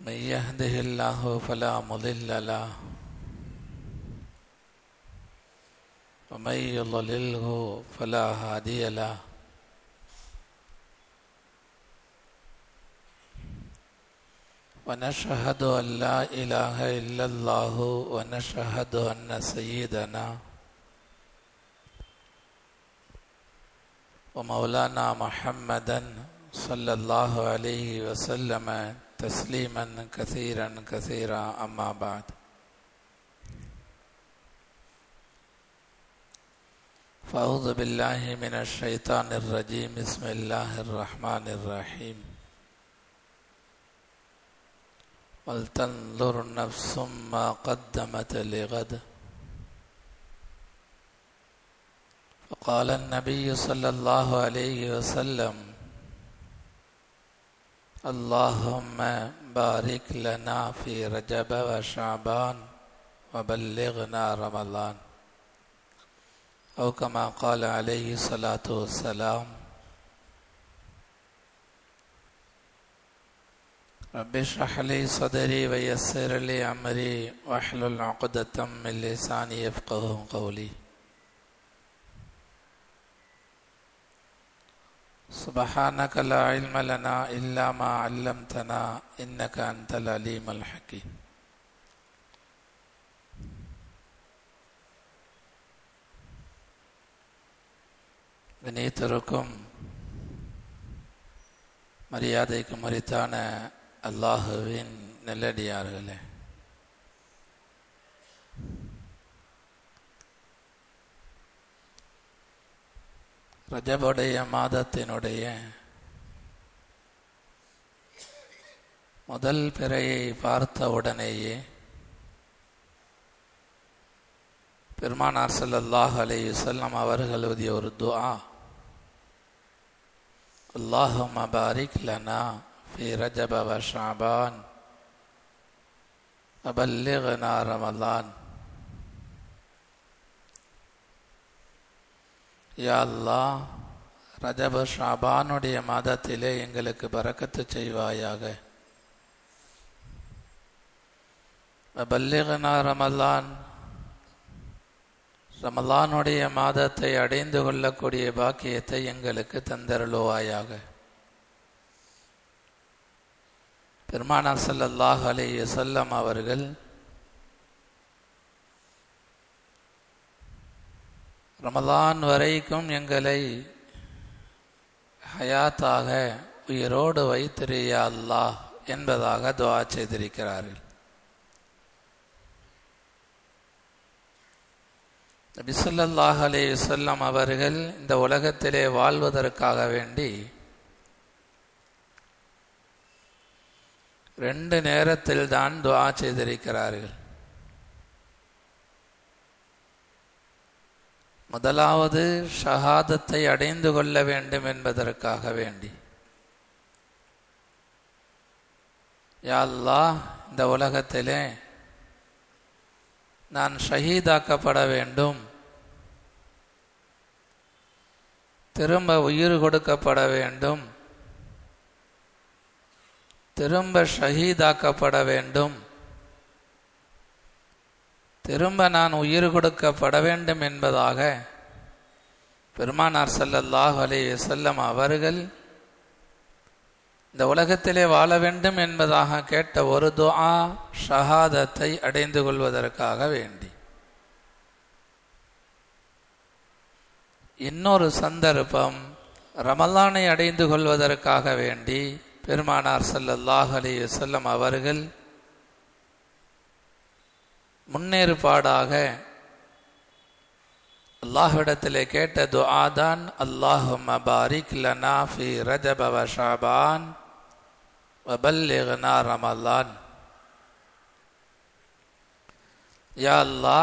من يهده الله فلا مضل له ومن يضلله فلا هادي له. ونشهد أن لا إله إلا الله ونشهد أن سيدنا ومولانا محمدا صلى الله عليه وسلم. تسليما كثيرا كثيرا أما بعد. فأعوذ بالله من الشيطان الرجيم. بسم الله الرحمن الرحيم. ولتنظر نفس ما قدمت لغد. فقال النبي صلى الله عليه وسلم اللهم بارك لنا في رجب وشعبان وبلغنا رمضان. أو كما قال عليه الصلاة والسلام رب اشرح لي صدري ويسر لي أمري واحلل عقدة من لساني يفقه قولي. سبحانك لا علم لنا إلا ما علمتنا إنك أنت العليم الحكيم வினீத்தருக்கும் மரியாதைக்கு மறித்தான அல்லாஹுவின் நெல்லடியார்களே ரஜபுடைய மாதத்தினுடைய முதல் பிறையை பார்த்த உடனேயே பெருமானார் ஸல்லல்லாஹு அலி வல்லம் அவர்கள் எழுதிய ஒரு துஆ அல்லாஹு பாரிக் லனா ஃபி ரஜப ஷாபான் அபல்லிகனா ரமலான். யாழ்லா ரஜப ஷாபானுடைய மாதத்திலே எங்களுக்கு பறக்கத்து செய்வாயாக. பல்லிகனா ரமலான் ரமலானுடைய மாதத்தை அடைந்து கொள்ளக்கூடிய பாக்கியத்தை எங்களுக்கு தந்தருளுவாயாக. பெருமானா ஸல்லல்லாஹு அலைஹி வஸல்லம் அவர்கள் ரமலான் வரைக்கும் எங்களை ஹயாத்தாக உயிரோடு வைத்திரியா அல்லாஹ் என்பதாக துவா செய்திருக்கிறார்கள். நபிசல்லாஹ் அலே வல்லம் அவர்கள் இந்த உலகத்திலே வாழ்வதற்காக வேண்டி ரெண்டு நேரத்தில் தான் துவா செய்திருக்கிறார்கள். முதலாவது ஷஹாதத்தை அடைந்து கொள்ள வேண்டும் என்பதற்காக வேண்டி. யாழ்லா இந்த உலகத்திலே நான் ஷஹீதாக்கப்பட வேண்டும். திரும்ப உயிர் கொடுக்கப்பட வேண்டும். திரும்ப ஷஹீதாக்கப்பட வேண்டும். திரும்ப நான் உயிர் கொடுக்கப்பட வேண்டும் என்பதாக பெருமானார் ஸல்லல்லாஹு அலே செல்லம் அவர்கள் இந்த உலகத்திலே வாழ வேண்டும் என்பதாக கேட்ட ஒரு துஆ ஷஹாதத்தை அடைந்து கொள்வதற்காக வேண்டி. இன்னொரு சந்தர்ப்பம் ரமலானை அடைந்து கொள்வதற்காக வேண்டி பெருமானார் ஸல்லல்லாஹு அலைஹி வஸல்லம் அவர்கள் முன்னேற்பாடாக. அல்லாஹ்விடத்தில் கேட்ட துஆதான் அல்லாஹு மபாரிக் லனா ஃபி ரஜப வ ஷாபான் வபல்லிகனா ரமலான். யா அல்லா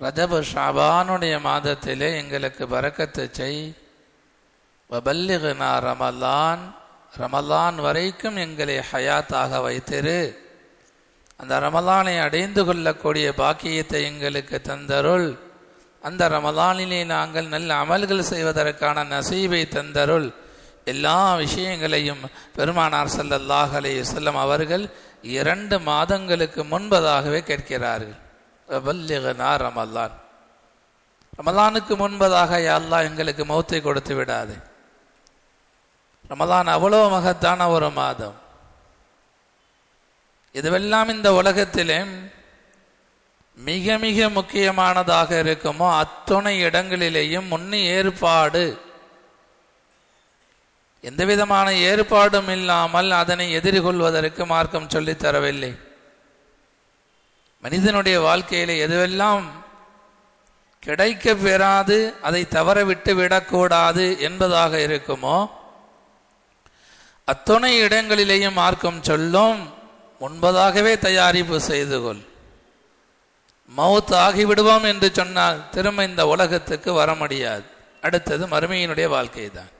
ரஜபு ஷாபானுடைய மாதத்திலே எங்களுக்கு பறக்கத்து செய். வபல்லிகனா ரமலான் ரமலான் வரைக்கும் எங்களை ஹயாத்தாக வைத்திரு. அந்த ரமலானை அடைந்து கொள்ளக்கூடிய பாக்கியத்தை எங்களுக்கு தந்தருள். அந்த ரமலானிலே நாங்கள் நல்ல அமல்கள் செய்வதற்கான நசீவை தந்தருள். எல்லா விஷயங்களையும் பெருமானார் ஸல்லல்லாஹு அலே செல்லம் அவர்கள் இரண்டு மாதங்களுக்கு முன்பதாகவே கேட்கிறார்கள். வபல்லிகுனா ரமலான். ரமலானுக்கு முன்பதாக யா அல்லாஹ் எங்களுக்கு மௌத்தை கொடுத்து விடாது. ரமலான் அவ்வளோ மகத்தான ஒரு மாதம். இதுவெல்லாம் இந்த உலகத்திலே மிக மிக முக்கியமானதாக இருக்குமோ அத்துணை இடங்களிலேயும் முன்னி ஏற்பாடு. எந்த விதமான ஏற்பாடும் இல்லாமல் அதனை எதிர்கொள்வதற்கு மார்க்கம் சொல்லி தரவில்லை. மனிதனுடைய வாழ்க்கையில் எதுவெல்லாம் கிடைக்க பெறாது அதை தவற விட்டு விடக்கூடாது என்பதாக இருக்குமோ அத்துணை இடங்களிலேயும் மார்க்கம் சொல்லும் முன்பதாகவே தயாரிப்பு செய்து கொள். மவுத் ஆகிவிடுவோம் என்று சொன்னால் திரும்ப இந்த உலகத்துக்கு வர முடியாது. அடுத்தது மறுமையினுடைய வாழ்க்கை தான்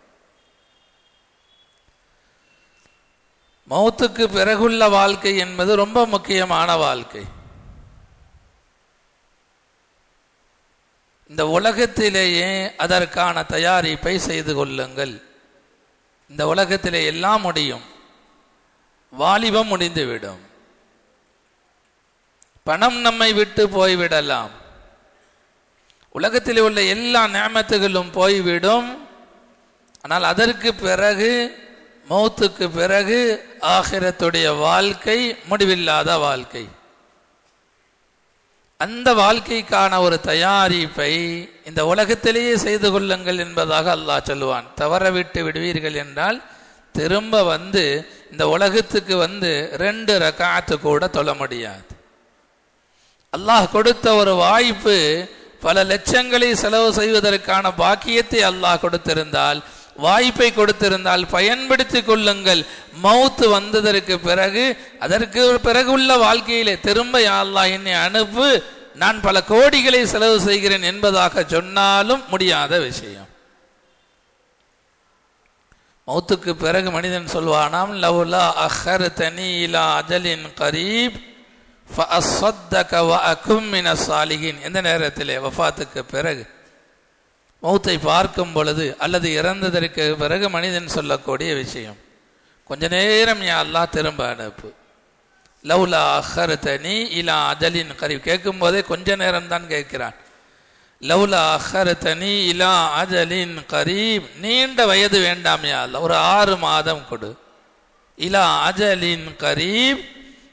மௌத்துக்கு பிறகுள்ள வாழ்க்கை என்பது ரொம்ப முக்கியமான வாழ்க்கை. இந்த உலகத்திலேயே அதற்கான தயாரிப்பை செய்து கொள்ளுங்கள். இந்த உலகத்திலே எல்லாம் முடியும். வாலிபம் முடிந்துவிடும். பணம் நம்மை விட்டு போய்விடலாம். உலகத்தில் உள்ள எல்லா நேமத்துகளும் போய்விடும். ஆனால் அதற்கு பிறகு மௌத்துக்கு பிறகு ஆகிரத்துடைய வாழ்க்கை முடிவில்லாத வாழ்க்கை. அந்த வாழ்க்கைக்கான ஒரு தயாரிப்பை இந்த உலகத்திலேயே செய்து கொள்ளுங்கள் என்பதாக அல்லாஹ் சொல்லுவான். தவற விட்டு விடுவீர்கள் என்றால் திரும்ப வந்து இந்த உலகத்துக்கு வந்து ரெண்டு ரக்காத்து கூட தொல்ல முடியாது. அல்லாஹ் கொடுத்த ஒரு வாய்ப்பு பல லட்சங்களை செலவு செய்வதற்கான பாக்கியத்தை அல்லாஹ் கொடுத்திருந்தால் வாய்ப்பை கொடுத்திருந்தால் பயன்படுத்தி கொள்ளுங்கள். மவுத்து வந்ததற்கு பிறகு அதற்கு பிறகு உள்ள வாழ்க்கையிலே திரும்ப அல்லாஹ் என்னை அனுப்பு நான் பல கோடிகளை செலவு செய்கிறேன் என்பதாக சொன்னாலும் முடியாத விஷயம். மௌத்துக்கு பிறகு மனிதன் சொல்வானாம் லவ்லா அஹர் தனி இலா அஜலின் கரீப் சாலிகின் எந்த நேரத்திலே? வஃபாத்துக்கு பிறகு. மௌத்தை பார்க்கும் பொழுது அல்லது இறந்ததற்கு பிறகு மனிதன் சொல்லக்கூடிய விஷயம். கொஞ்ச நேரம் யா அல்லா திரும்ப அனுப்பு. லவ்லா அஹர் தனி இலா அஜலின் கரீப். கேட்கும் போதே கொஞ்ச நேரம் தான் கேட்கிறான். லவ்லா அஹர் தனி இலா அஜலின் கரீம். நீண்ட வயது வேண்டாமையா ஒரு ஆறு மாதம் கொடு. இலா அஜலின் கரீப்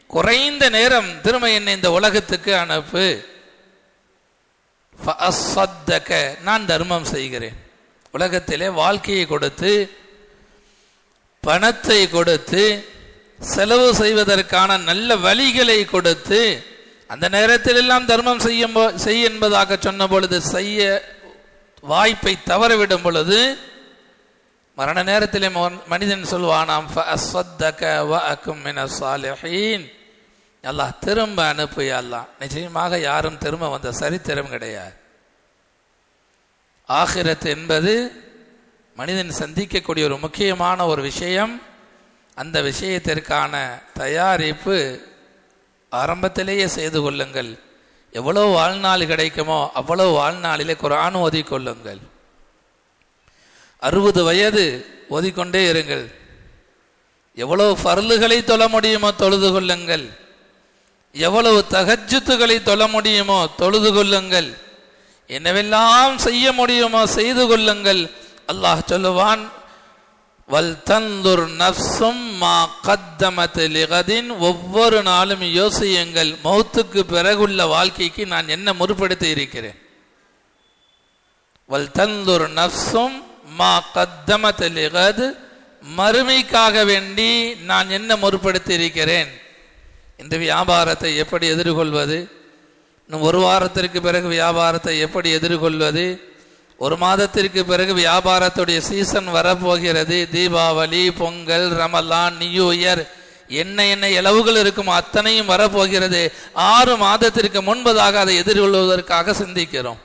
குறைந்த நேரம் திரும்ப என்னை இந்த உலகத்துக்கு அனுப்பு. நான் தர்மம் செய்கிறேன். உலகத்திலே வாழ்க்கையை கொடுத்து பணத்தை கொடுத்து செலவு செய்வதற்கான நல்ல வழிகளை கொடுத்து அந்த நேரத்தில் எல்லாம் தர்மம் செய்யும் செய் என்பதாக சொன்ன பொழுது செய்ய வாய்ப்பை தவறவிடும் பொழுது மரண நேரத்திலே மனிதன் சொல்வானாம் அல்லாஹ் திரும்ப அனுப்பு அல்லாம் நிச்சயமாக யாரும் திரும்ப வந்த சரித்திரம் கிடையாது. ஆகிரத் என்பது மனிதன் சந்திக்கக்கூடிய ஒரு முக்கியமான ஒரு விஷயம். அந்த விஷயத்திற்கான தயாரிப்பு ஆரம்பத்திலேயே செய்து கொள்ளுங்கள். எவ்வளோ வாழ்நாள் கிடைக்குமோ அவ்வளோ வாழ்நாளிலே குரான் ஓதிக்கொள்ளுங்கள் அறுபது வயது ஓதிக்கொண்டே இருங்கள். எவ்வளவு பருளுகளை தொழ முடியுமோ தொழுது கொள்ளுங்கள். எவ்வளவு தகஜத்துகளை தொழ முடியுமோ தொழுது கொள்ளுங்கள். என்னவெல்லாம் செய்ய முடியுமோ செய்து கொள்ளுங்கள். அல்லாஹ் சொல்லுவான் வல்தந்துர் நப்சும் மா கத்தமத் லிகதின். ஒவ்வொரு நாளும் யோசியுங்கள் மௌத்துக்கு பிறகுள்ள வாழ்க்கைக்கு நான் என்ன முற்படுத்தி இருக்கிறேன்? வல்தந்துர் நப்சும் மா கத்தமத் லிகத். மறுமைக்காக வேண்டி நான் என்ன முற்படுத்தி இருக்கிறேன்? இந்த வியாபாரத்தை எப்படி எதிர்கொள்வது? இன்னும் ஒரு வாரத்திற்கு பிறகு வியாபாரத்தை எப்படி எதிர்கொள்வது? ஒரு மாதத்திற்கு பிறகு வியாபாரத்துடைய சீசன் வரப்போகிறது. தீபாவளி பொங்கல் ரமலான் நியூ இயர் என்ன என்ன இளவுகள் இருக்கும் அத்தனையும் வரப்போகிறது. ஆறு மாதத்திற்கு முன்பதாக அதை எதிர்கொள்வதற்காக சிந்திக்கிறோம்.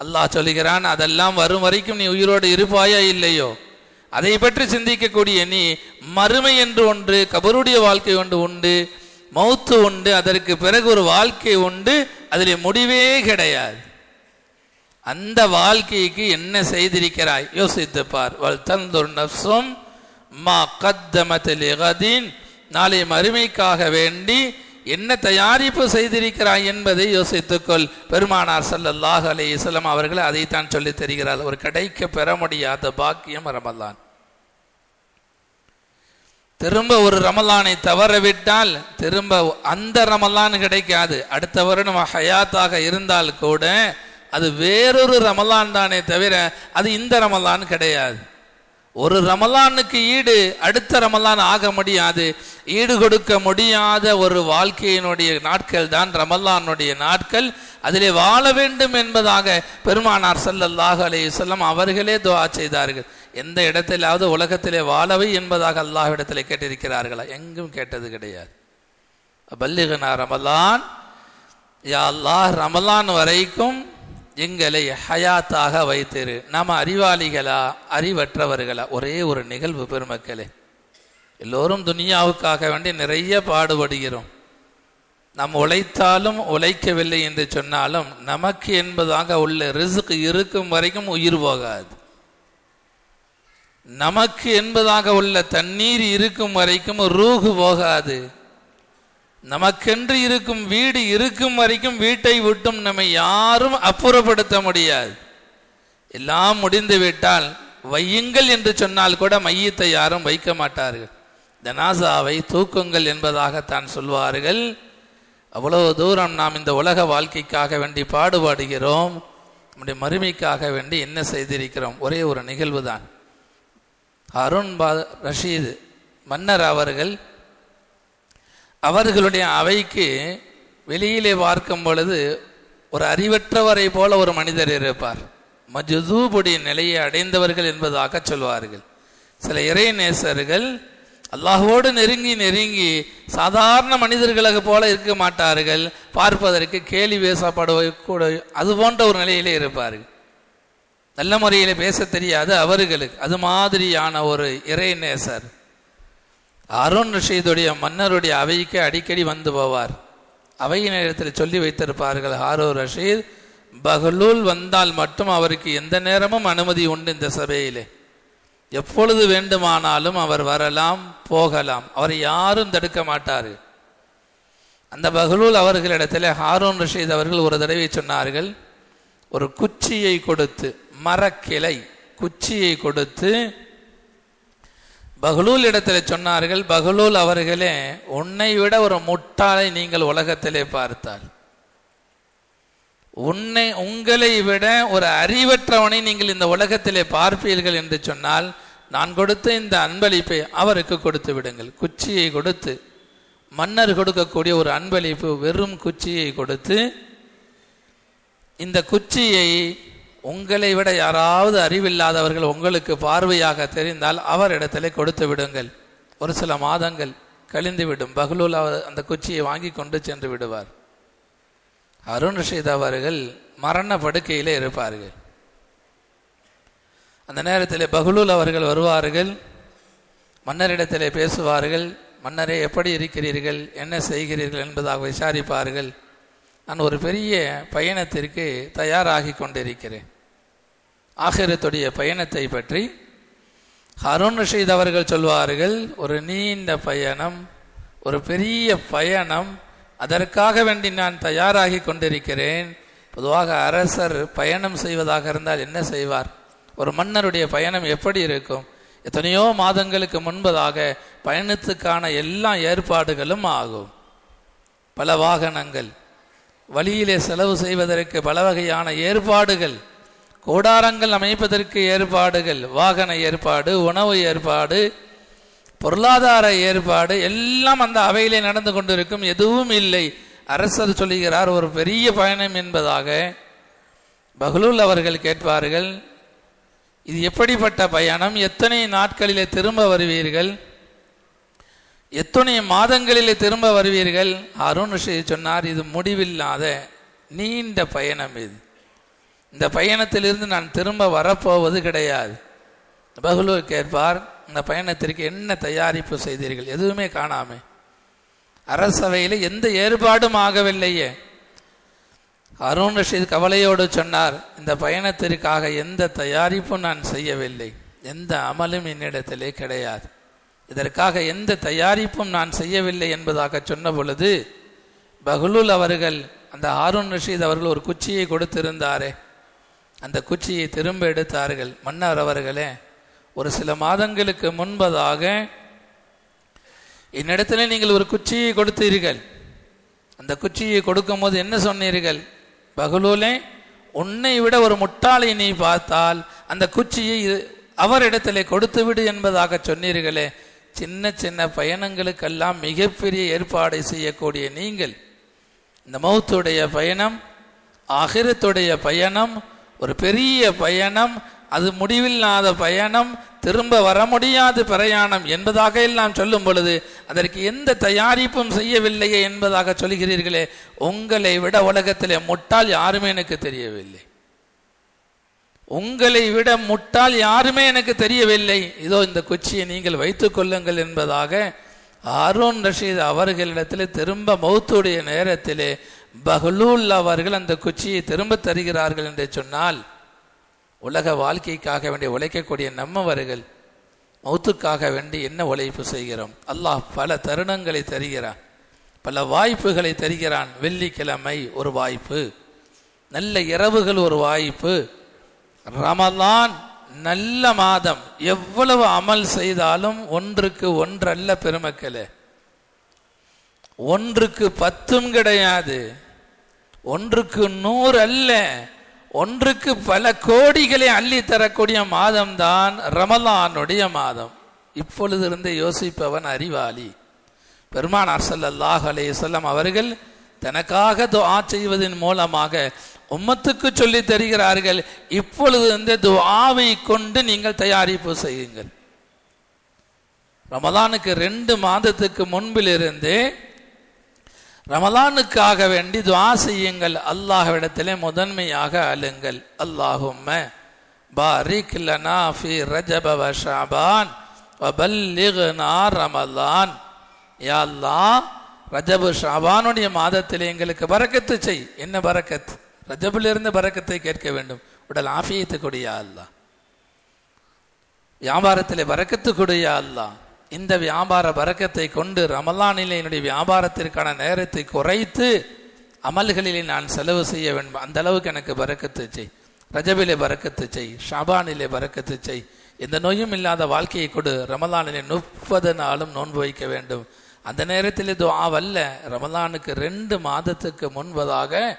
அல்லாஹ் சொல்லுகிறான் அதெல்லாம் வரும் வரைக்கும் நீ உயிரோடு இருப்பாயா இல்லையோ? அதை பற்றி சிந்திக்கக்கூடிய நீ மறுமை என்று ஒன்று கபருடைய வாழ்க்கை ஒன்று உண்டு மௌத்து உண்டு அதற்கு பிறகு ஒரு வாழ்க்கை உண்டு அதில் முடிவே கிடையாது. அந்த வாழ்க்கைக்கு என்ன செய்திருக்கிறாய்? யோசித்து பார். வல் தந்துர் நப்சும் மா கத்தமத்தில் நாளை மறுமைக்காக வேண்டி என்ன தயாரிப்பு செய்திருக்கிறாய் என்பதை யோசித்துக்கொள் பெருமானார் ஸல்லல்லாஹு அலி இஸ்லாம் அவர்கள் அதைத்தான் சொல்லித் தருகிறார் ஒரு கிடைக்க பெற முடியாத பாக்கியம் ரமலான். திரும்ப ஒரு ரமலானை தவற விட்டால் திரும்ப அந்த ரமலான் கிடைக்காது. அடுத்த வருடம் ஹயாத்தாக இருந்தால் கூட அது வேறொரு ரமலான் தானே தவிர அது இந்த ரமலான் கிடையாது. ஒரு ரமலானுக்கு ஈடு அடுத்த ரமலான் ஆக முடியாது. ஈடு கொடுக்க முடியாத ஒரு வாழ்க்கையினுடைய நாட்கள் தான் ரமலானுடைய நாட்கள். அதிலே வாழ வேண்டும் என்பதாக பெருமானார் ஸல்லல்லாஹு அலைஹி வஸல்லம் அவர்களே துவா செய்தார்கள். எந்த இடத்திலாவது உலகத்திலே வாழவை என்பதாக அல்லாஹ்விடத்திலே கேட்டிருக்கிறார்களா? எங்கும் கேட்டது கிடையாது. பல்லிகனா ரமலான்? யா அல்லாஹ் ரமலான் வரைக்கும் எங்களை ஹயாத்தாக வைத்திரு. நாம் அறிவாளிகளா அறிவற்றவர்களா? ஒரே ஒரு நிகழ்வு பெருமக்களே. எல்லோரும் துனியாவுக்காக வேண்டி நிறைய பாடுபடுகிறோம். நாம் உழைத்தாலும் உழைக்கவில்லை என்று சொன்னாலும் நமக்கு என்பதாக உள்ள ரிசுக்கு இருக்கும் வரைக்கும் உயிர் போகாது. நமக்கு என்பதாக உள்ள தண்ணீர் இருக்கும் வரைக்கும் ரூகு போகாது. நமக்கென்று இருக்கும் வீடு இருக்கும் வரைக்கும் வீட்டை விட்டும் நம்மை யாரும் அப்புறப்படுத்த முடியாது. எல்லாம் முடிந்து விட்டால் வையுங்கள் என்று சொன்னால் கூட மையத்தை யாரும் வைக்க மாட்டார்கள். தனாசாவை தூக்குங்கள் என்பதாகத்தான் சொல்வார்கள். அவ்வளவு தூரம் நாம் இந்த உலக வாழ்க்கைக்காக வேண்டி பாடுபாடுகிறோம். நம்முடைய மறுமைக்காக வேண்டி என்ன செய்திருக்கிறோம்? ஒரே ஒரு நிகழ்வு தான் அருண் பா ரஷீது மன்னர் அவர்கள் அவர்களுடைய அவைக்கு வெளியிலே பார்க்கும் பொழுது ஒரு அறிவற்றவரை போல ஒரு மனிதர் இருப்பார். மஜுதூபுடைய நிலையை அடைந்தவர்கள் என்பதாக சொல்வார்கள். சில இறை நேசர்கள் அல்லாஹோடு நெருங்கி நெருங்கி சாதாரண மனிதர்களாக போல இருக்க மாட்டார்கள். பார்ப்பதற்கு கேலி பேசப்படக்கூட அது போன்ற ஒரு நிலையிலே இருப்பார்கள். நல்ல முறையில் பேச தெரியாது அவர்களுக்கு. அது மாதிரியான ஒரு இறை நேசர் அருண் ரஷீதுடைய மன்னருடைய அவைக்கு அடிக்கடி வந்து போவார். அவை நேரத்தில் சொல்லி வைத்திருப்பார்கள் ஹாரோ ரஷீத் பஹலூல் வந்தால் மட்டும் அவருக்கு எந்த நேரமும் அனுமதி உண்டு இந்த சபையிலே. எப்பொழுது வேண்டுமானாலும் அவர் வரலாம் போகலாம். அவரை யாரும் தடுக்க மாட்டார்கள் அந்த பஹலூல் அவர்களிடத்தில் ஹாரூன் ரஷீத் அவர்கள் ஒரு தடவை சொன்னார்கள் ஒரு குச்சியை கொடுத்து மரக்கிளை குச்சியை கொடுத்து பகலூல் இடத்துல சொன்னார்கள் பகலூல் அவர்களே உன்னை விட ஒரு முட்டாளை நீங்கள் உலகத்திலே பார்த்தால். உன்னை உங்களை விட ஒரு அறிவற்றவனை நீங்கள் இந்த உலகத்திலே பார்ப்பீர்கள் என்று சொன்னால் நான் கொடுத்த இந்த அன்பளிப்பை அவருக்கு கொடுத்து விடுங்கள். குச்சியை கொடுத்து மன்னர் கொடுக்கக்கூடிய ஒரு அன்பளிப்பு வெறும் குச்சியை கொடுத்து இந்த குச்சியை உங்களை விட யாராவது அறிவில்லாதவர்கள் உங்களுக்கு பார்வையாக தெரிந்தால் அவரிடத்திலே கொடுத்து விடுங்கள். ஒரு சில மாதங்கள் கழிந்து விடும். பகலூல் அவர் அந்த குச்சியை வாங்கி கொண்டு சென்று விடுவார். அருண் ரஷீத் அவர்கள் மரண படுக்கையிலே இருப்பார்கள். அந்த நேரத்தில் பகுலூல் அவர்கள் வருவார்கள். மன்னரிடத்திலே பேசுவார்கள். மன்னரே எப்படி இருக்கிறீர்கள்? என்ன செய்கிறீர்கள் என்பதாக விசாரிப்பார்கள். நான் ஒரு பெரிய பயணத்திற்கு தயாராகி கொண்டிருக்கிறேன். ஆகிரத்துடைய பயணத்தை பற்றி ஹருண் ரஷீத் அவர்கள் சொல்வார்கள் ஒரு நீண்ட பயணம் ஒரு பெரிய பயணம் அதற்காக வேண்டி நான் தயாராகி கொண்டிருக்கிறேன். பொதுவாக அரசர் பயணம் செய்வதாக இருந்தால் என்ன செய்வார்? ஒரு மன்னருடைய பயணம் எப்படி இருக்கும்? எத்தனையோ மாதங்களுக்கு முன்பதாக பயணத்துக்கான எல்லா ஏற்பாடுகளும் ஆகும். பல வாகனங்கள் வழியிலே செலவு செய்வதற்கு பல வகையான ஏற்பாடுகள் கூடாரங்கள் அமைப்பதற்கு ஏற்பாடுகள் வாகன ஏற்பாடு உணவு ஏற்பாடு பொருளாதார ஏற்பாடு எல்லாம் அந்த அவையிலே நடந்து கொண்டிருக்கும். எதுவும் இல்லை. அரசர் சொல்லுகிறார் ஒரு பெரிய பயணம் என்பதாக பகலூல் அவர்கள் கேட்பார்கள். இது எப்படிப்பட்ட பயணம்? எத்தனை நாட்களிலே திரும்ப வருவீர்கள்? எத்தனை மாதங்களிலே திரும்ப வருவீர்கள்? அருண் சொன்னார் இது முடிவில்லாத நீண்ட பயணம் இது. இந்த பயணத்திலிருந்து நான் திரும்ப வரப்போவது கிடையாது. பகலூர் கேட்பார் இந்த பயணத்திற்கு என்ன தயாரிப்பு செய்தீர்கள்? எதுவுமே காணாமே. அரசவையில் எந்த ஏற்பாடும் ஆகவில்லையே. அருண் ரஷீத் கவலையோடு சொன்னார் இந்த பயணத்திற்காக எந்த தயாரிப்பும் நான் செய்யவில்லை. எந்த அமலும் என்னிடத்திலே கிடையாது. இதற்காக எந்த தயாரிப்பும் நான் செய்யவில்லை என்பதாக சொன்ன பொழுது பஹ்லூல் அவர்கள் அந்த ஹாரூன் ரஷீத் அவர்கள் ஒரு குச்சியை கொடுத்திருந்தாரே. அந்த குச்சியை திரும்ப எடுத்தார்கள். மன்னர் அவர்களே ஒரு சில மாதங்களுக்கு முன்பதாக என்னிடத்தில் நீங்கள் ஒரு குச்சியை கொடுத்தீர்கள். அந்த குச்சியை கொடுக்கும்போது என்ன சொன்னீர்கள்? பகலூலே உன்னை விட ஒரு முட்டாளை நீ பார்த்தால் அந்த குச்சியை இது- அவரிடத்திலே கொடுத்துவிடு என்பதாக சொன்னீர்களே. சின்ன சின்ன பயணங்களுக்கெல்லாம் மிகப்பெரிய ஏற்பாடை செய்யக்கூடிய நீங்கள். இந்த மௌத்துடைய பயணம் அகிரத்துடைய பயணம் ஒரு பெரிய பயணம் அது முடிவில்லாத பயணம் திரும்ப வர முடியாத பிரயாணம் என்பதாக எல்லாம் சொல்லும் பொழுது அதற்கு எந்த தயாரிப்பும் செய்யவில்லையே என்பதாக சொல்கிறீர்களே உங்களை விட உலகத்திலே முட்டாள் யாருமே எனக்கு தெரியவில்லை. உங்களை விட முட்டாள் யாருமே எனக்கு தெரியவில்லை. இதோ இந்த குச்சியை நீங்கள் வைத்துக் கொள்ளுங்கள் என்பதாக அருண் ரஷீத் அவர்களிடத்தில் திரும்ப மௌத்துடைய நேரத்திலே பகலூல் அவர்கள் அந்த குச்சியை திரும்ப தருகிறார்கள் என்று சொன்னால் உலக வாழ்க்கைக்காக வேண்டிய உழைக்கக்கூடிய நம்மவர்கள் மௌத்துக்காக வேண்டி என்ன உழைப்பு செய்கிறோம்? அல்லாஹ் பல தருணங்களை தருகிறான். பல வாய்ப்புகளை தருகிறான். வெள்ளிக்கிழமை ஒரு வாய்ப்பு நல்ல இரவுகள் ஒரு வாய்ப்பு ரமலான் நல்ல மாதம். எவ்வளவு அமல் செய்தாலும் ஒன்றுக்கு ஒன்றல்ல பெருமக்களே. ஒன்றுக்கு பத்தும் கிடையாது. ஒன்றுக்கு நூறு அல்ல. ஒன்றுக்கு பல கோடிகளை அள்ளி தரக்கூடிய மாதம்தான் ரமலானுடைய மாதம். இப்பொழுது இருந்து யோசிப்பவன் அறிவாளி. பெருமானார் சல்லாஹ் அலைஹி அவர்கள் தனக்காக துஆ செய்வதன் மூலமாக உம்மத்துக்கு சொல்லி தருகிறார்கள். இப்பொழுது இந்த துஆவை கொண்டு நீங்கள் தயாரிப்பு செய்யுங்கள். ரமதானுக்கு ரெண்டு மாதத்துக்கு முன்பிலிருந்தே ரமலானுக்காக வேண்டி துவா செய்யுங்கள். அல்லாஹ்விடத்திலே முதன்மையாக அழுங்கள். அல்லாஹும்ம பாரிக் லனா ஃபி ரஜப வ ஷாபான் வ பல்லிக்னா ரமலான். யா அல்லாஹ் ரஜபு ஷாபானுடைய மாதத்தில் எங்களுக்கு பறக்கத்து செய். என்ன பறக்கத்? ரஜபிலிருந்து பறக்கத்தை கேட்க வேண்டும். உடல் ஆஃபியத்து கொடியா அல்லாஹ்? வியாபாரத்திலே பரக்கத்து கொடியா அல்லாஹ்? இந்த வியாபார வரக்கத்தை கொண்டு ரமலானிலே என்னுடைய வியாபாரத்திற்கான நேரத்தை குறைத்து அமல்களிலே நான் செலவு செய்ய வேண்டும். அந்த அளவுக்கு எனக்கு பரக்கத்து செய். ரஜபிலே பரக்கத்து செய். ஷாபானிலே பரக்கத்து செய். எந்த நோயும் இல்லாத வாழ்க்கையை கொடு. ரமலானிலே முப்பது நாளும் நோன்பு வைக்க வேண்டும். அந்த நேரத்தில் துஆவல்ல ரமலானுக்கு ரெண்டு மாதத்துக்கு முன்பதாக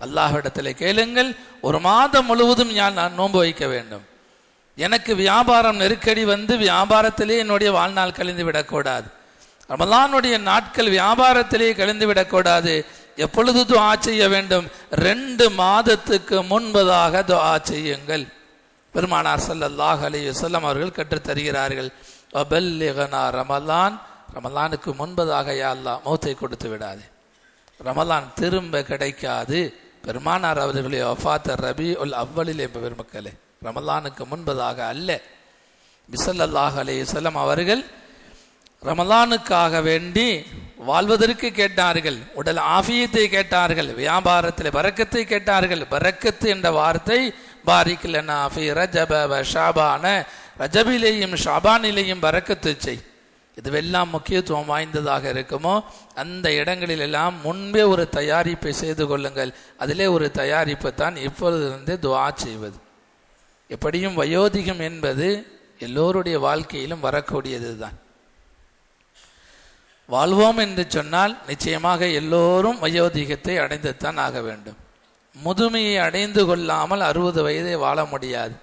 அல்லாஹ்விடத்தில் கேளுங்கள். ஒரு மாதம் முழுவதும் நான் நோன்பு வைக்க வேண்டும்? எனக்கு வியாபாரம் நெருக்கடி வந்து வியாபாரத்திலே என்னுடைய வாழ்நாள் கழிந்து விடக்கூடாது. ரமலானுடைய நாட்கள் வியாபாரத்திலே கழிந்து விடக்கூடாது. எப்பொழுது துவா செய்ய வேண்டும்? ரெண்டு மாதத்துக்கு முன்பதாக துவா செய்யுங்கள். பெருமானார் ஸல்லல்லாஹு அலி வஸல்லம் அவர்கள் கற்றுத் தருகிறார்கள் ரமலான். ரமலானுக்கு முன்பதாக யா மௌத்தை கொடுத்து விடாது. ரமலான் திரும்ப கிடைக்காது. பெருமானார் அவர்களுடைய ஒஃபாத்தர் ரபி உல் அவ்வளிலே பெருமக்களே. ரமலானுக்கு முன்பதாக அல்ல. பிசல்லாஹ் அலைஹிஸ்ஸலாம் அவர்கள் ரமலானுக்காக வேண்டி வாழ்வதற்கு கேட்டார்கள். உடல் ஆஃபியத்தை கேட்டார்கள். வியாபாரத்தில் பறக்கத்தை கேட்டார்கள். பறக்கத்து என்ற வார்த்தை பாரிக்கலனா ஃபி ரஜப ஷாபான. ரஜபிலேயும் ஷாபானிலேயும் பறக்கத்து செய். இதுவெல்லாம் முக்கியத்துவம் வாய்ந்ததாக இருக்குமோ? அந்த இடங்களில் எல்லாம் முன்பே ஒரு தயாரிப்பை செய்து கொள்ளுங்கள். அதிலே ஒரு தயாரிப்பு தான் இப்பொழுதிருந்து துவா செய்வது. எப்படியும் வயோதிகம் என்பது எல்லோருடைய வாழ்க்கையிலும் வரக்கூடியது தான் வாழ்வோம் என்று சொன்னால் நிச்சயமாக எல்லோரும் வயோதிகத்தை அடைந்துத்தான் ஆக வேண்டும். முதுமையை அடைந்து கொள்ளாமல் அறுபது வயதை வாழ முடியாது.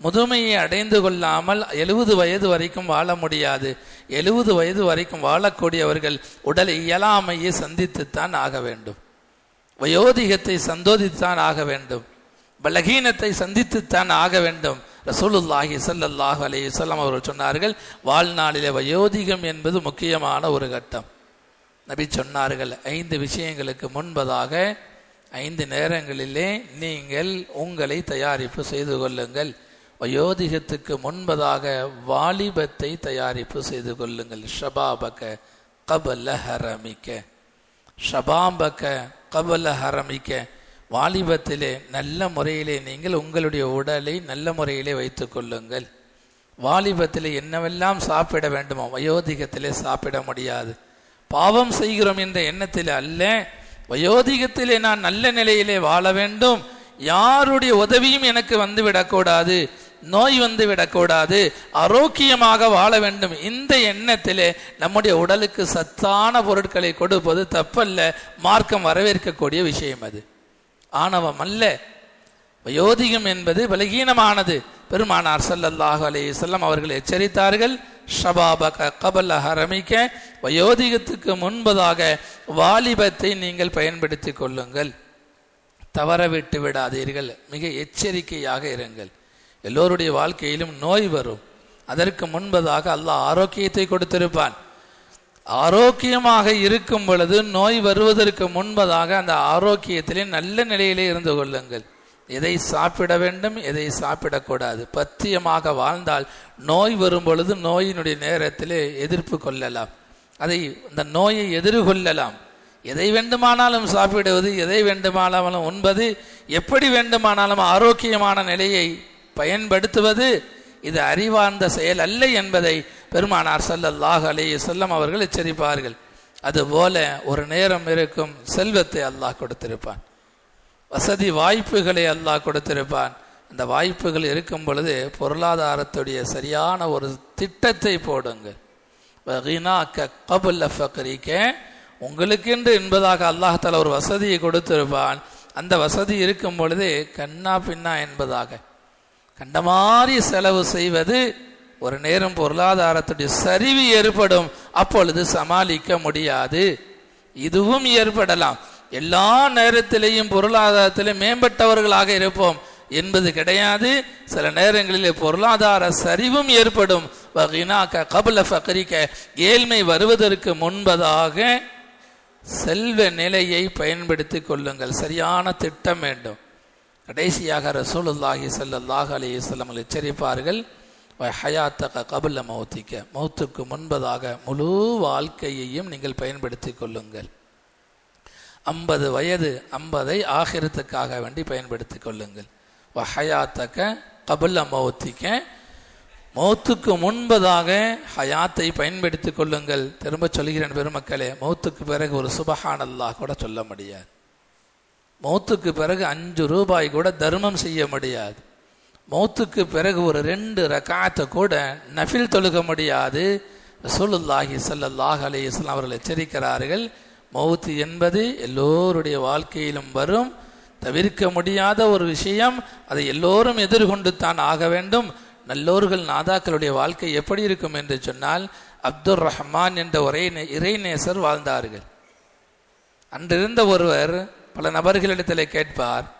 முதுமையை அடைந்து கொள்ளாமல் எழுபது வயது வரைக்கும் வாழ முடியாது. எழுபது வயது வரைக்கும் வாழக்கூடியவர்கள் உடல் இயலாமையை சந்தித்துத்தான் ஆக வேண்டும். வயோதிகத்தை சந்தோதித்தான் ஆக வேண்டும். பலகீனத்தை சந்தித்துத்தான் ஆக வேண்டும். ரசூலுல்லாஹி ஸல்லல்லாஹு அலி இஸ்லாம் அவர்கள் சொன்னார்கள் வாழ்நாளிலே வயோதிகம் என்பது முக்கியமான ஒரு கட்டம். நபி சொன்னார்கள் ஐந்து விஷயங்களுக்கு முன்பதாக ஐந்து நேரங்களிலே நீங்கள் உங்களை தயாரிப்பு செய்து கொள்ளுங்கள். வயோதிகத்துக்கு முன்பதாக வாலிபத்தை தயாரிப்பு செய்து கொள்ளுங்கள். ஷபாபக கபல ஹரமிக்க. ஷபாபக்க கபல ஹரமிக்க. வாலிபத்திலே நல்ல முறையிலே நீங்கள் உங்களுடைய உடலை நல்ல முறையிலே வைத்து கொள்ளுங்கள். வாலிபத்திலே என்னவெல்லாம் சாப்பிட வேண்டுமோ வயோதிகத்திலே சாப்பிட முடியாது. பாவம் செய்கிறோம் என்ற எண்ணத்தில் அல்ல. வயோதிகத்திலே நான் நல்ல நிலையிலே வாழ வேண்டும். யாருடைய உதவியும் எனக்கு வந்து விடக்கூடாது. நோய் வந்து விடக்கூடாது. ஆரோக்கியமாக வாழ வேண்டும். இந்த எண்ணத்திலே நம்முடைய உடலுக்கு சத்தான பொருட்களை கொடுப்பது தப்பல்ல. மார்க்கம் வரவேற்கக்கூடிய விஷயம் அது. ஆணவம் அல்ல. வயோதிகம் என்பது பலகீனமானது. பெருமானார் சல்லல்லாஹு அலே செல்லம் அவர்கள் எச்சரித்தார்கள். ஷபாபக கபல ஹரமிக்க. வயோதிகத்துக்கு முன்பதாக வாலிபத்தை நீங்கள் பயன்படுத்தி கொள்ளுங்கள். தவற விட்டு விடாதீர்கள். மிக எச்சரிக்கையாக இருங்கள். எல்லோருடைய வாழ்க்கையிலும் நோய் வரும். அதற்கு முன்பதாக அல்லாஹ் ஆரோக்கியத்தை கொடுத்திருப்பான். ஆரோக்கியமாக இருக்கும் பொழுது நோய் வருவதற்கு முன்பதாக அந்த ஆரோக்கியத்திலே நல்ல நிலையிலே இருந்து கொள்ளுங்கள். எதை சாப்பிட வேண்டும் எதை சாப்பிடக்கூடாது பத்தியமாக வாழ்ந்தால் நோய் வரும் பொழுது நோயினுடைய நேரத்திலே எதிர்ப்பு கொள்ளலாம். அதை அந்த நோயை எதிர்கொள்ளலாம். எதை வேண்டுமானாலும் சாப்பிடுவது எதை வேண்டுமானாலும் உண்பது எப்படி வேண்டுமானாலும் ஆரோக்கியமான நிலையை பயன்படுத்துவது இது அறிவார்ந்த செயல் அல்ல என்பதை பெருமானார் சல்லல்லாஹ் அலைஹி செல்லம் அவர்கள் எச்சரிப்பார்கள். அதுபோல ஒரு நேரம் இருக்கும் செல்வத்தை அல்லாஹ் கொடுத்திருப்பான். வசதி வாய்ப்புகளை அல்லாஹ் கொடுத்திருப்பான். அந்த வாய்ப்புகள் இருக்கும் பொழுது பொருளாதாரத்துடைய சரியான ஒரு திட்டத்தை போடுங்கள் கபுல்ல ஃபக்ரிக்க உங்களுக்கென்று என்பதாக அல்லாஹால ஒரு வசதியை கொடுத்திருப்பான். அந்த வசதி இருக்கும் பொழுது கண்ணா பின்னா என்பதாக. கண்டமாரி செலவு செய்வது ஒரு நேரம் பொருளாதாரத்துடைய சரிவு ஏற்படும் அப்பொழுது சமாளிக்க முடியாது. இதுவும் ஏற்படலாம். எல்லா நேரத்திலேயும் பொருளாதாரத்திலும் மேம்பட்டவர்களாக இருப்போம் என்பது கிடையாது. சில நேரங்களிலே பொருளாதார சரிவும் ஏற்படும். வகினாக்க கபல ஃபக்கரிக்க ஏழ்மை வருவதற்கு முன்பதாக செல்வ நிலையை பயன்படுத்திக் கொள்ளுங்கள். சரியான திட்டம் வேண்டும். கடைசியாக ரசூலுல்லாஹி ஸல்லல்லாஹு அலி வஸல்லம் எச்சரிப்பார்கள். ஹயாத்தக கபுல்ல மௌத்திக்க மௌத்துக்கு முன்பதாக முழு வாழ்க்கையையும் நீங்கள் பயன்படுத்திக் கொள்ளுங்கள். ஐம்பது வயது ஐம்பதை ஆகிரத்துக்காக வேண்டி பயன்படுத்திக் கொள்ளுங்கள். ஹயாத்தக்க கபுல்ல மௌத்திக்க மௌத்துக்கு முன்பதாக ஹயாத்தை பயன்படுத்திக் கொள்ளுங்கள். திரும்ப சொல்கிறேன் பெருமக்களே மௌத்துக்கு பிறகு ஒரு சுபஹான் கூட சொல்ல முடியாது. மௌத்துக்கு பிறகு அஞ்சு ரூபாய் கூட தர்மம் செய்ய முடியாது. மௌத்துக்கு பிறகு ஒரு ரெண்டு ரக்காத்தை கூட நஃபில் தொழுக முடியாது. ரசூலுல்லாஹி சல்லாஹ் அலி இஸ்லாம் அவர்கள் எச்சரிக்கிறார்கள். மௌத்து என்பது எல்லோருடைய வாழ்க்கையிலும் வரும். தவிர்க்க முடியாத ஒரு விஷயம். அதை எல்லோரும் எதிர்கொண்டு தான் ஆக வேண்டும். நல்லோர்கள் நாதாக்களுடைய வாழ்க்கை எப்படி இருக்கும் என்று சொன்னால் அப்துல் ரஹ்மான் என்ற ஒரே இறைநேசர் வாழ்ந்தார்கள். அன்றிருந்த ஒருவர் பல நபர்களிடத்தில் கேட்பார்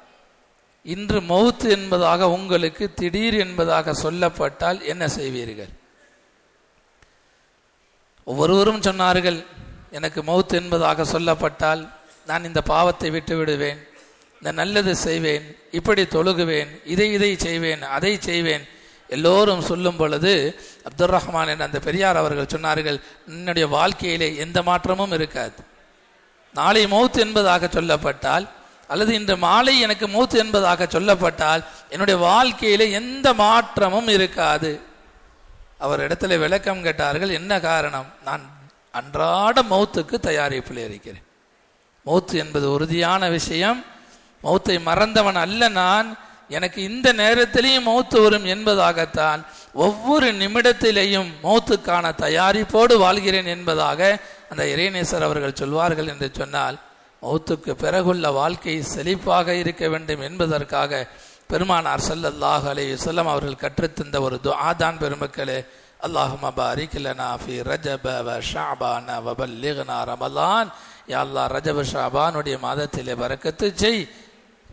இன்று மவுத்து என்பதாக உங்களுக்கு திடீர் என்பதாக சொல்லப்பட்டால் என்ன செய்வீர்கள்? ஒவ்வொருவரும் சொன்னார்கள் எனக்கு மவுத்து என்பதாக சொல்லப்பட்டால் நான் இந்த பாவத்தை விட்டு விடுவேன் இந்த நல்லது செய்வேன் இப்படி தொழுகுவேன் இதை இதை செய்வேன் அதை செய்வேன். எல்லோரும் சொல்லும் பொழுது அப்துல் ரஹ்மான் என்ற அந்த பெரியார் அவர்கள் சொன்னார்கள் என்னுடைய வாழ்க்கையிலே எந்த மாற்றமும் இருக்காது. நாளை மௌத் என்பதாக சொல்லப்பட்டால் அல்லது இன்று மாலை எனக்கு மூத்து என்பதாக சொல்லப்பட்டால் என்னுடைய வாழ்க்கையில எந்த மாற்றமும் இருக்காது. அவர் இடத்துல விளக்கம் கேட்டார்கள் என்ன காரணம்? நான் அன்றாட மௌத்துக்கு தயாரிப்பில் இருக்கிறேன். மௌத்து என்பது உறுதியான விஷயம். மௌத்தை மறந்தவன் அல்ல நான். எனக்கு இந்த நேரத்திலேயும் மௌத்து வரும் என்பதாகத்தான் ஒவ்வொரு நிமிடத்திலேயும் மௌத்துக்கான தயாரிப்போடு வாழ்கிறேன் என்பதாக அந்த இறைநேசர் அவர்கள் சொல்வார்கள் என்று சொன்னால் மௌத்துக்கு பிறகுள்ள வாழ்க்கை செழிப்பாக இருக்க வேண்டும் என்பதற்காக பெருமானார் சல்லல்லாஹ் அலைஹி வஸல்லம் அவர்கள் கற்றுத்தந்த ஒரு துஆதான் பெருமக்களே. அல்லாஹும்ம பாரிக் லனா ஃபி ரஜப வ ரமலான். யா அல்லாஹ் ரஜப ஷாபானுடைய மாதத்திலே வரக்கத்து செய்.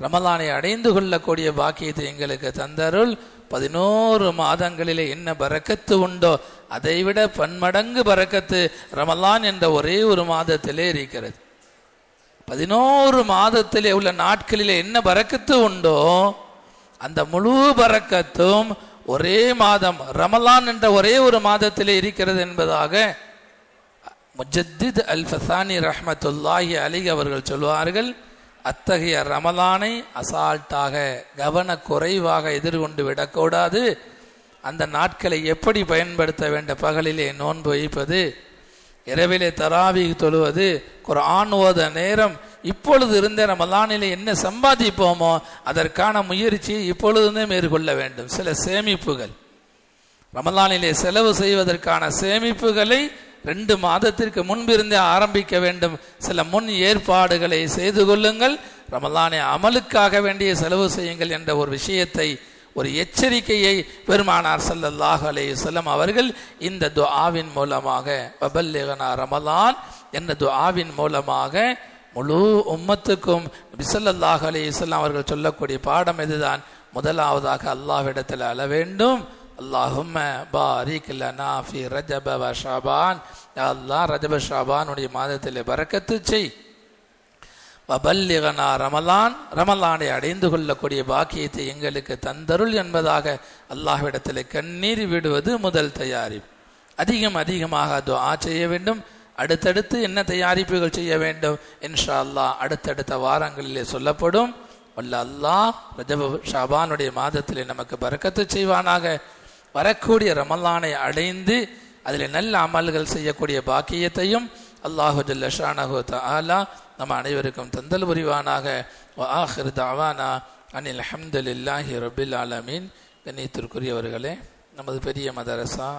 ரமலானை அடைந்து கொள்ளக்கூடிய பாக்கியத்தை எங்களுக்கு தந்தருள். பதினோரு மாதங்களிலே என்ன பறக்கத்து உண்டோ அதைவிட பன்மடங்கு பறக்கத்து ரமலான் என்ற ஒரே ஒரு மாதத்திலே இருக்கிறது. பதினோரு மாதத்திலே உள்ள நாட்களிலே என்ன பறக்கத்து உண்டோ அந்த முழு பறக்கத்தும் ஒரே மாதம் ரமலான் என்ற ஒரே ஒரு மாதத்திலே இருக்கிறது என்பதாக முஜத்தித் அல் ஃபசானி ரஹமத்துல்லாஹி அலி அவர்கள் சொல்வார்கள் அத்தகைய ரமலானை அசால்ட்டாக கவனக்குறைவாக எதிர்கொண்டு விடக்கூடாது. அந்த நாட்களை எப்படி பயன்படுத்த வேண்ட பகலிலே நோன்பு வைப்பது? இரவிலே தராவி தொழுவது ஒரு ஓத நேரம் இப்பொழுது இருந்த ரமலானிலே என்ன சம்பாதிப்போமோ அதற்கான முயற்சியை இப்பொழுதுமே மேற்கொள்ள வேண்டும். சில சேமிப்புகள். ரமலானிலே செலவு செய்வதற்கான சேமிப்புகளை ரெண்டு மாதத்திற்கு முன்பிருந்தே ஆரம்பிக்க வேண்டும். சில முன் ஏற்பாடுகளை செய்து கொள்ளுங்கள். ரமலானை அமலுக்காக வேண்டிய செலவு செய்யுங்கள் என்ற ஒரு விஷயத்தை ஒரு எச்சரிக்கையை பெருமானார் சல்லல்லாஹ் அலைஹி வஸல்லம் அவர்கள் இந்த துஆவின் மூலமாக வபல்லிகனா ரமலான் என்ற துஆவின் மூலமாக முழு உம்மத்துக்கும் பிசல்லாஹ் அலைஹி செல்லம் அவர்கள் சொல்லக்கூடிய பாடம் இதுதான் முதலாவதாக அல்லாஹ்விடத்தில் அழ வேண்டும். அல்லாஹும் பாரிக் லனா ஃபி ரஜப ஷாபான் அல்லாஹ் ரஜப ஷாபானுடைய மாதத்தில் பறக்கத்து செய். வபல்லிகனா ரமலான் ரமலானை அடைந்து கொள்ளக்கூடிய பாக்கியத்தை எங்களுக்கு தந்தருள் என்பதாக அல்லாஹ்விடத்தில் கண்ணீர் விடுவது முதல் தயாரிப்பு. அதிகம் அதிகமாக துவா செய்ய வேண்டும். அடுத்தடுத்து என்ன தயாரிப்புகள் செய்ய வேண்டும்? இன்ஷா அல்லாஹ் அடுத்தடுத்த வாரங்களிலே சொல்லப்படும். வல்ல அல்லாஹ் ரஜப ஷாபானுடைய மாதத்திலே நமக்கு பறக்கத்து செய்வானாக. வரக்கூடிய ரமலானை அடைந்து அதில் நல்ல அமல்கள் செய்யக்கூடிய பாக்கியத்தையும் அல்லாஹு ஜல்லஷானஹு ஷானஹு நம்ம அனைவருக்கும் தந்தல் புரிவானாக. ஆஹிர் தாவானா அனில் அஹமதுல்லாஹி ரபில் ஆலமீன். கண்ணியத்திற்குரியவர்களே நமது பெரிய மதரசா